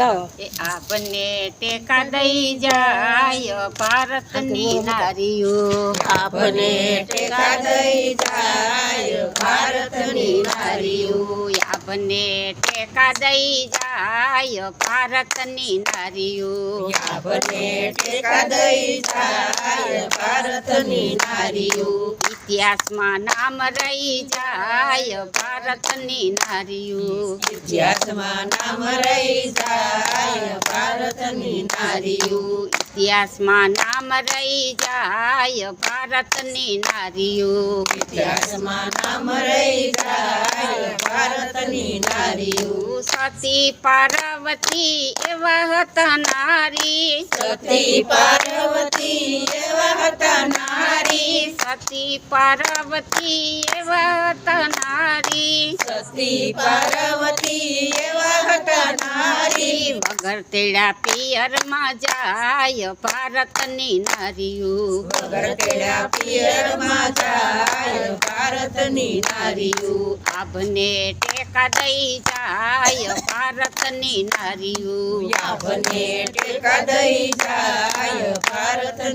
આપણને ટેકા દઈ જાય ભારતની નારીઓ. આપને ટેકા દઈ જાય ભારતની નારીઓ. આપને ટેકા દઈ જાય ભારતની નારીઓ. આપને ટેકા દઈ જાય ભારતની નારીઓ. ઇતિહાસમાં નામ રહી જાય ભારતની નારીઓ. ઇતિહાસમાં નામ રહી જાય ભારતની નારીઓ. ઇતિહાસમાં નામ રહી જાય ભારતની નારીઓ. ઇતિહાસમાં નામ રહી જાય ભારતની નારીઓ. સતી પાર્વતી એવા હતા નારી. સતી પાર્વતી એવા નારી. સતી પાર્વતી એવા નારી. સતી પાર્વતી એવા નારી. વગર તેડા પિયરમાં જાય ભારતની નારીઓ. વગર તેડા પિયરમાં જાય ભારતની નારીઓ. આભને ટેકા દઈ જાય ભારતની નારીઓ. યાભને ટેકા દઈ જાય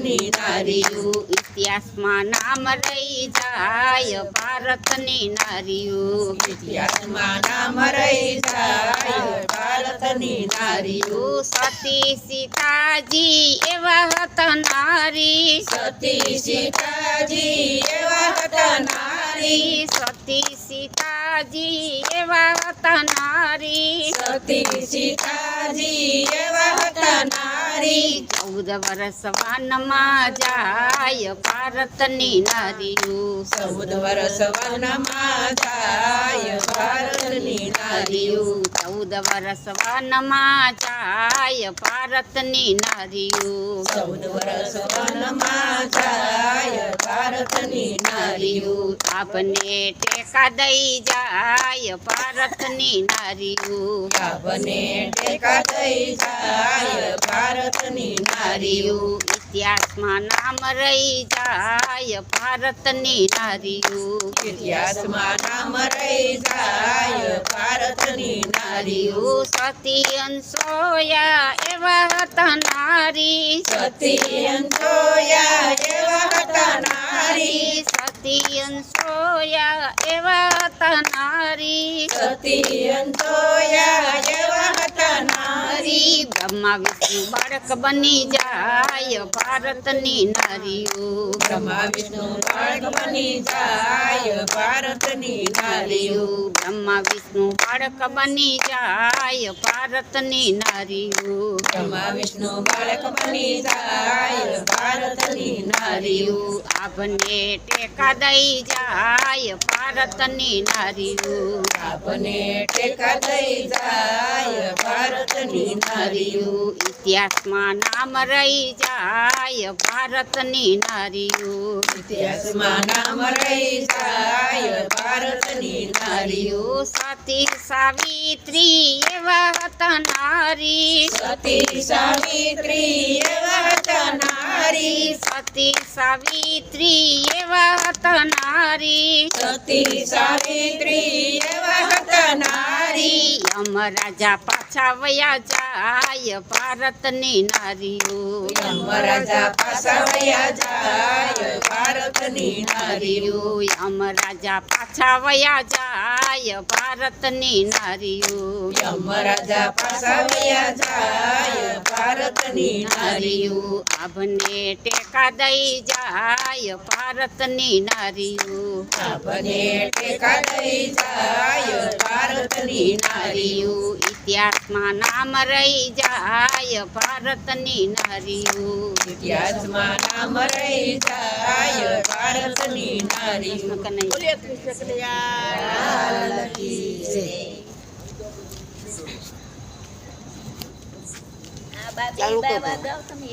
ભારતની નારીઓ ઇતિહાસમાં નામ રહી જાય ભારતની નારીઓ ઇતિહાસમાં નામ રહી જાય ભારતની નારીઓ સતી સીતાજી એવા હતા નારી. સતી સીતાજી એવા હતા નારી. સતી સીતાજી એવા હતા નારી. સતી સીતાજી એવા હતા નારી ચૌદ વર્ષ વનમાં જાય ભારતની નારીઓ ચૌદ વર્ષ વનમાં જાય ભારતની નારીઓ ચૌદ વર્ષ વનમાં જાય ભારતની નારીઓ ચૌદ વર્ષ વનમાં જાય ભારતની નારીઓ આપને ટેકા દઈ જાય ભારતની નારીઓ આપને ટેકા દઈ જાય ભારતની નારીઓ. ઇતિહાસમાં નામ રહી જાય ભારતની નારીઓ. ઇતિહાસમાં નામ રહી જાય ભારતની નારીઓ. સતી અંશોયા એવા હતા નારી. સતી અંશોયા એવા હતા નારી. સતી અંશોયા એવા હતા નારી. સતી હતા નારી બ્રહ્મા વિષ્ણુ બાળક બની જાય ભારતની નારીઓ. બ્રહ્મા વિષ્ણુ બાળક બની જાય ભારતની નારીઓ. બ્રહ્મા વિષ્ણુ બાળક બની જાય ભારતની નારીઓ. બ્રહ્મા વિષ્ણુ બાળક બની જાય ભારતની નારીઓ. આપને ટેકા દઈ જાય ભારતની નારીઓ. આપને ટેકા દઈ જાય ભારતની નારીઓ. ઇતિહાસમાં નામ રહી જાય ભારતની નારીઓ. ઇતિહાસમાં નામ રહી જાય ભારતની નારીઓ. સતી સાવિત્રી એવા હતા નારી. સતી સાવિત્રી એવા નારી સતી સાવિત્રી એવા હતા નારી સતી સાવિત્રી એવા હતા નારી યમ રાજા પાછા વયા જાય ભારતની નારીઓ. યમરાજા પાછા વયા જાય ભારતની નારીઓ. યમ રાજા પાછા વયા જાય ભારતની નારીઓ. યમરાજા પાછા વયા જાય ભારતની નારીઓ. આભને ટેકા દઈ જાય ભારતની નારીઓ. આપને ટેકા દઈ જાય ભારતની નારીઓ. ઇતિહાસમાં નામ રહી જાય ભારતની નારીઓ ઇતિહાસમાં નામ રહી જાય ભારતની નારીઓ. ચાલુ કરો. તમે